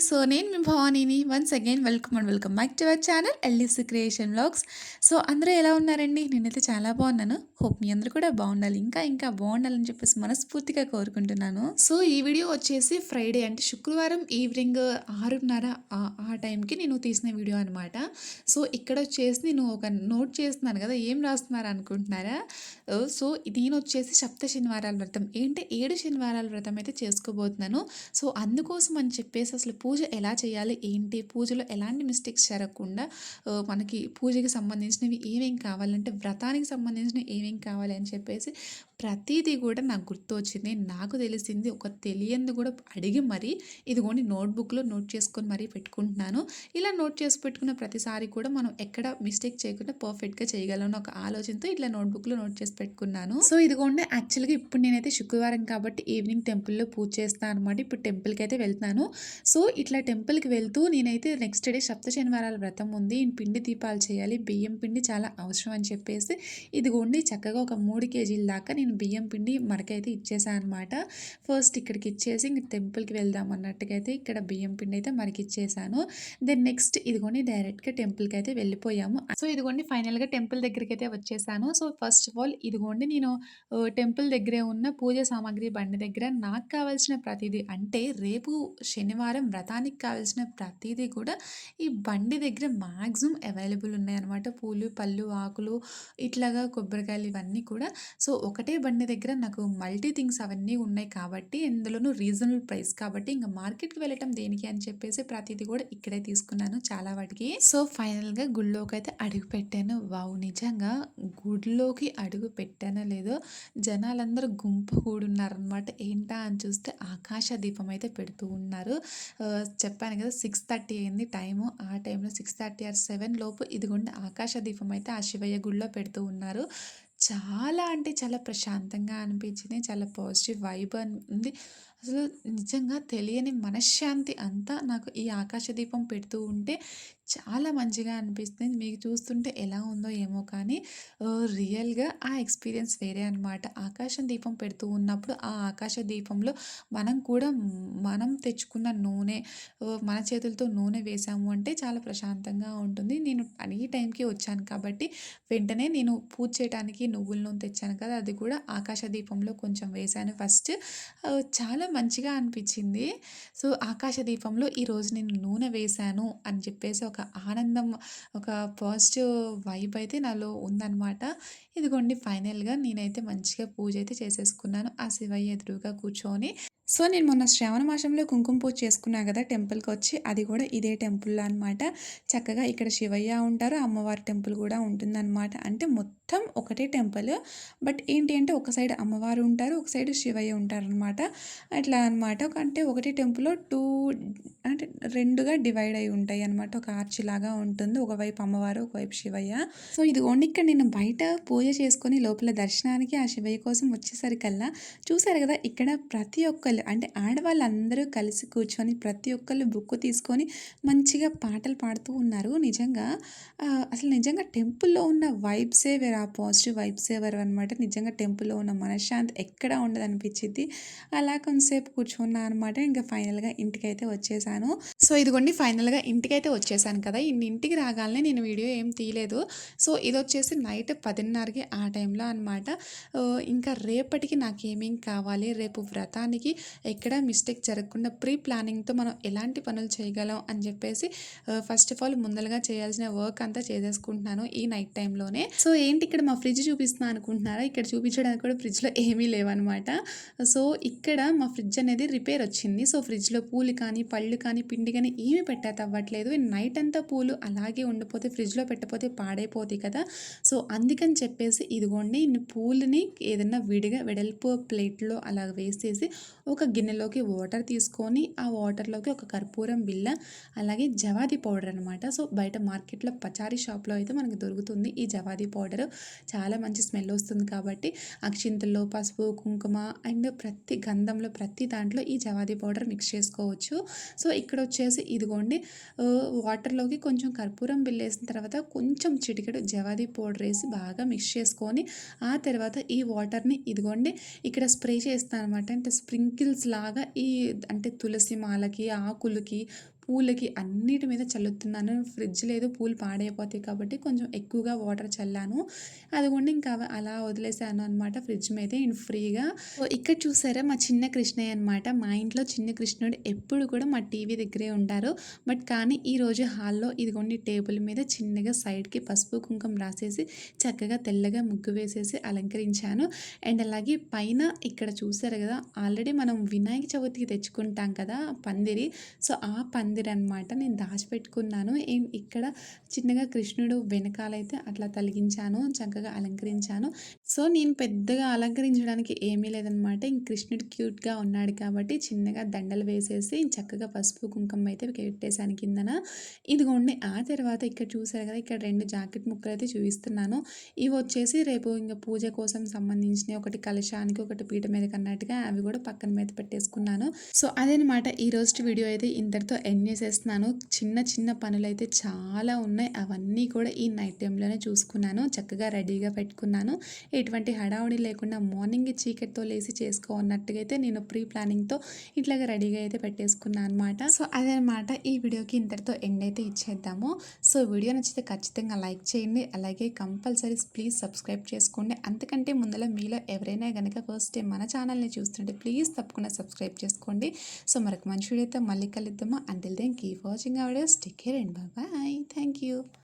So నేను మీ భవానీని. Once again welcome and welcome back to our channel L E C creation blogs so అందరూ ఎలా ఉన్నారండి? నేనైతే చాలా బాగున్నాను. హోప్ మీ అందరూ కూడా బాగుండాలి. ఇంకా ఇంకా బాగుండాలని చెప్పేసి మనస్ఫూర్తిగా కోరుకుంటున్నాను. సో ఈ వీడియో వచ్చేసి ఫ్రైడే అంటే శుక్రవారం ఈవినింగ్ ఆరున్నర ఆ- ఆ టైంకి నేను తీసిన వీడియో అనమాట సో ఇక్కడ వచ్చేసి నేను ఒక నోట్ చేస్తున్నాను కదా ఏం రాస్తున్నారు అనుకుంటున్నారా? సో నేను వచ్చేసి సప్త శనివారాల వ్రతం. ఏంటి? ఏడు శనివారాల వ్రతం అయితే చేసుకోబోతున్నాను. సో అందుకోసం అని చెప్పేసి అసలు పూజ ఎలా చేయాలి ఏంటి పూజలో ఎలాంటి మిస్టేక్స్ జరగకుండా మనకి పూజకి సంబంధించినవి ఏమేం కావాలంటే వ్రతానికి సంబంధించినవి ఏమేం కావాలి అని చెప్పేసి ప్రతిదీ కూడా నాకు గుర్తు వచ్చింది నాకు తెలిసింది ఒక తెలియంది కూడా అడిగి మరీ ఇదిగోండి నోట్బుక్లో నోట్ చేసుకొని మరీ పెట్టుకుంటున్నాను. ఇలా నోట్ చేసి పెట్టుకున్న ప్రతిసారి కూడా మనం ఎక్కడ మిస్టేక్ చేయకుండా పర్ఫెక్ట్గా చేయగలం ఒక ఆలోచనతో ఇట్లా నోట్బుక్లో నోట్ చేసి పెట్టుకున్నాను. సో ఇదిగోండి యాక్చువల్గా ఇప్పుడు నేనైతే శుక్రవారం కాబట్టి ఈవినింగ్ టెంపుల్లో పూజ చేస్తాను అనమాట ఇప్పుడు టెంపుల్కి అయితే వెళ్తున్నాను. సో ఇట్లా టెంపుల్కి వెళ్తూ నేనైతే నెక్స్ట్ డే సప్త శనివారాల వ్రతం ఉంది. పిండి దీపాలు చేయాలి. బియ్యం పిండి చాలా అవసరం అని చెప్పేసి ఇదిగోండి చక్కగా ఒక మూడు కేజీల దాకా నేను బియ్యం పిండి మరకైతే ఇచ్చేసాను అనమాట ఫస్ట్ ఇక్కడికి ఇచ్చేసి ఇంక టెంపుల్కి వెళ్దాం అన్నట్టుగా అయితే ఇక్కడ బియ్యం పిండి అయితే మరికి ఇచ్చేసాను దెన్ నెక్స్ట్ ఇదిగోండి డైరెక్ట్గా టెంపుల్కి అయితే వెళ్ళిపోయాము. సో ఇదిగోండి ఫైనల్గా టెంపుల్ దగ్గరికి అయితే వచ్చేసాను. సో ఫస్ట్ ఆఫ్ ఆల్ ఇదిగోండి నేను టెంపుల్ దగ్గరే ఉన్న పూజ సామాగ్రి బండి దగ్గర నాకు కావాల్సిన ప్రతిదీ అంటే రేపు శనివారం వ్రతానికి కావాల్సిన ప్రతిదీ కూడా ఈ బండి దగ్గర మ్యాక్సిమం అవైలబుల్ ఉన్నాయన్నమాట. పూలు పళ్ళు ఆకులు ఇట్లాగా కొబ్బరికాయలు ఇవన్నీ కూడా. సో ఒకటే బండి దగ్గర నాకు మల్టీ థింగ్స్ అవన్నీ ఉన్నాయి కాబట్టి ఇందులోనూ రీజనబుల్ ప్రైస్ కాబట్టి ఇంకా మార్కెట్కి వెళ్ళటం దేనికి అని చెప్పేసి ప్రతిదీ కూడా ఇక్కడే తీసుకున్నాను చాలా వాటికి. సో ఫైనల్గా గుళ్ళోకి అయితే అడుగు పెట్టాను. వావ్ నిజంగా గుడిలోకి అడుగు పెట్టానో లేదో జనాలందరూ గుంపు కూడున్నారనమాట ఏంటా అని చూస్తే ఆకాశ దీపం అయితే పెడుతూ ఉన్నారు. చెప్పాను కదా సిక్స్ థర్టీ అయింది టైము. ఆ టైంలో సిక్స్ థర్టీ ఆర్ సెవెన్ లోపు ఇదిగోండి ఆకాశ దీపం అయితే ఆ శివయ్య గుడిలో పెడుతూ ఉన్నారు. చాలా అంటే చాలా ప్రశాంతంగా అనిపించింది చాలా పాజిటివ్ వైబ్ ఉంది. అసలు నిజంగా తెలియని మనశ్శాంతి అంతా నాకు ఈ ఆకాశ దీపం పెడుతూ ఉంటే చాలా మంచిగా అనిపిస్తుంది. మీకు చూస్తుంటే ఎలా ఉందో ఏమో కానీ రియల్గా ఆ ఎక్స్పీరియన్స్ వేరే అనమాట ఆకాశం దీపం పెడుతూ ఉన్నప్పుడు ఆ ఆకాశ దీపంలో మనం కూడా మనం తెచ్చుకున్న నూనె మన చేతులతో నూనె వేసాము అంటే చాలా ప్రశాంతంగా ఉంటుంది. నేను ఈ టైంకి వచ్చాను కాబట్టి వెంటనే నేను పూజ చేయడానికి నువ్వుల నూనె తెచ్చాను కదా అది కూడా ఆకాశ దీపంలో కొంచెం వేశాను ఫస్ట్. చాలా మంచిగా అనిపించింది. సో ఆకాశ దీపంలో ఈరోజు నేను నూనె వేశాను అని చెప్పేసి ఒక ఆనందం ఒక పాజిటివ్ వైబ్ అయితే నాలో ఉందన్నమాట. ఇదిగోండి ఫైనల్గా నేనైతే మంచిగా పూజ అయితే చేసేసుకున్నాను. ఆ శివయ్య ఎదురుగా కూర్చొని. సో నేను మొన్న శ్రావణ మాసంలో కుంకుమ పూజ చేసుకున్నా కదా టెంపుల్కి వచ్చి అది కూడా ఇదే టెంపుల్లో అనమాట చక్కగా ఇక్కడ శివయ్య ఉంటారు అమ్మవారి టెంపుల్ కూడా ఉంటుందన్నమాట. అంటే మొత్తం మొత్తం ఒకటే టెంపుల్. బట్ ఏంటి అంటే ఒక సైడ్ అమ్మవారు ఉంటారు ఒక సైడ్ శివయ్య ఉంటారు అనమాట అట్లా అనమాట అంటే ఒకటే టెంపుల్లో టూ అంటే రెండుగా డివైడ్ అయి ఉంటాయి అనమాట ఒక ఆర్చి లాగా ఉంటుంది ఒకవైపు అమ్మవారు ఒకవైపు శివయ్య. సో ఇదిగోండి ఇక్కడ నేను బయట పూజ చేసుకొని లోపల దర్శనానికి ఆ శివయ్య కోసం వచ్చేసరికల్లా చూసారు కదా ఇక్కడ ప్రతి ఒక్కళ్ళు అంటే ఆడవాళ్ళందరూ కలిసి కూర్చొని ప్రతి ఒక్కళ్ళు బుక్ తీసుకొని మంచిగా పాటలు పాడుతూ ఉన్నారు. నిజంగా అసలు నిజంగా టెంపుల్లో ఉన్న వైబ్సే వేరే. ఆ పాజిటివ్ వైబ్స్ ఎవరు అనమాట నిజంగా టెంపుల్లో ఉన్న మనశ్శాంతి ఎక్కడ ఉండదు అనిపించింది అలా కొంతసేపు కూర్చున్నా అనమాట ఇంకా ఫైనల్గా ఇంటికైతే వచ్చేసాను. సో ఇదిగోండి ఫైనల్గా ఇంటికైతే వచ్చేసాను కదా. ఇన్ని ఇంటికి రాగానే నేను వీడియో ఏం తీయలేదు. సో ఇది వచ్చేసి నైట్ పదిన్నరకి ఆ టైంలో అనమాట ఇంకా రేపటికి నాకు ఏమేం కావాలి? రేపు వ్రతానికి ఎక్కడ మిస్టేక్ జరగకుండా ప్రీ ప్లానింగ్తో మనం ఎలాంటి పనులు చేయగలం అని చెప్పేసి ఫస్ట్ ఆఫ్ ఆల్ ముందలుగా చేయాల్సిన వర్క్ అంతా చేసేసుకుంటున్నాను ఈ నైట్ టైంలోనే. సో ఏంటి ఇక్కడ మా ఫ్రిడ్జ్ చూపిస్తున్నా అనుకుంటున్నారా? ఇక్కడ చూపించడానికి కూడా ఫ్రిడ్జ్లో ఏమీ లేవన్నమాట. సో ఇక్కడ మా ఫ్రిడ్జ్ అనేది రిపేర్ వచ్చింది. సో ఫ్రిడ్జ్లో పూలు కానీ పళ్ళు కానీ పిండి కానీ ఏమీ పెట్టేది అవ్వట్లేదు. నైట్ అంతా పూలు అలాగే ఉండిపోతే ఫ్రిడ్జ్లో పెట్టకపోతే పాడైపోతాయి కదా. సో అందుకని చెప్పేసి ఇదిగోండి పూలని ఏదైనా విడిగా వెడల్పు ప్లేట్లో అలా వేసేసి ఒక గిన్నెలోకి వాటర్ తీసుకొని ఆ వాటర్లోకి ఒక కర్పూరం బిల్ల అలాగే జవాది పౌడర్ అనమాట సో బయట మార్కెట్లో పచారీ షాప్లో అయితే మనకు దొరుకుతుంది ఈ జవాది పౌడర్. చాలా మంచి స్మెల్ వస్తుంది కాబట్టి అక్షింతల్లో పసుపు కుంకుమ అండ్ ప్రతి గంధంలో ప్రతి దాంట్లో ఈ జవాది పౌడర్ మిక్స్ చేసుకోవచ్చు. సో ఇక్కడ వచ్చేసి ఇదిగోండి వాటర్లోకి కొంచెం కర్పూరం బిల్ వేసిన తర్వాత కొంచెం చిటికెడు జవాది పౌడర్ వేసి బాగా మిక్స్ చేసుకొని ఆ తర్వాత ఈ వాటర్ని ఇదిగోండి ఇక్కడ స్ప్రే చేస్తాను అనమాట అంటే స్ప్రింకిల్స్ లాగా ఈ అంటే తులసి మాలకి ఆకులకి పూలకి అన్నిటి మీద చల్లుతున్నాను. ఫ్రిడ్జ్ లేదు పూలు పాడైపోతాయి కాబట్టి కొంచెం ఎక్కువగా వాటర్ చల్లాను. అదిగోండి ఇంకా అలా వదిలేసాను అనమాట ఫ్రిడ్జ్ మీద నేను ఫ్రీగా. ఇక్కడ చూసారా మా చిన్న కృష్ణయ్య అనమాట మా ఇంట్లో చిన్న కృష్ణుడు ఎప్పుడు కూడా మా టీవీ దగ్గరే ఉంటారు. బట్ కానీ ఈరోజు హాల్లో ఇదిగోండి టేబుల్ మీద చిన్నగా సైడ్కి పసుపు కుంకుమ రాసేసి చక్కగా తెల్లగా ముగ్గు వేసేసి అలంకరించాను. అండ్ అలాగే పైన ఇక్కడ చూసారు కదా ఆల్రెడీ మనం వినాయక చవితికి తెచ్చుకుంటాం కదా పందిరి. సో ఆ పందిరి అనమాట నేను దాచిపెట్టుకున్నాను. ఏం- ఇక్కడ చిన్నగా కృష్ణుడు వెనకాలైతే అట్లా తలిగించాను. చక్కగా అలంకరించాను. సో నేను పెద్దగా అలంకరించడానికి ఏమీ లేదనమాట ఇంక కృష్ణుడు క్యూట్గా ఉన్నాడు కాబట్టి చిన్నగా దండలు వేసేసి చక్కగా పసుపు కుంకుమ అయితే పెట్టేశాను కిందన. ఇదిగోండి ఆ తర్వాత ఇక్కడ చూసారు కదా ఇక్కడ రెండు జాకెట్ ముక్కలు అయితే చూపిస్తున్నాను. ఇవి వచ్చేసి రేపు ఇంకా పూజ కోసం సంబంధించిన ఒకటి కలశానికి ఒకటి పీట మీద కన్నట్టుగా అవి కూడా పక్కన మీద పెట్టేసుకున్నాను. సో అదనమాట ఈ రోజు వీడియో అయితే. ఇంతటితో ఎండ్ చేసేస్తున్నాను చిన్న చిన్న పనులైతే చాలా ఉన్నాయి. అవన్నీ కూడా ఈ నైట్ టైంలోనే చూసుకున్నాను. చక్కగా రెడీగా పెట్టుకున్నాను. ఎటువంటి హడావుడి లేకుండా మార్నింగ్ చీకటితో లేసి చేసుకోన్నట్టుగా అయితే నేను ప్రీ ప్లానింగ్తో ఇట్లాగా రెడీగా అయితే పెట్టేసుకున్నాను అనమాట సో అదనమాట ఈ వీడియోకి ఇంతటితో ఎండ్ అయితే ఇచ్చేద్దాము. సో వీడియో నచ్చితే ఖచ్చితంగా లైక్ చేయండి. అలాగే కంపల్సరీ ప్లీజ్ సబ్స్క్రైబ్ చేసుకోండి. అంతకంటే ముందర మీలో ఎవరైనా కనుక ఫస్ట్ టైం మన ఛానల్ని చూస్తుంటే ప్లీజ్ తప్పకుండా సబ్స్క్రైబ్ చేసుకోండి. సో మరొక మంచి వీడియోతో మళ్ళీ కలుద్దాము. then keep watching our rest. Take care and bye bye. Thank you.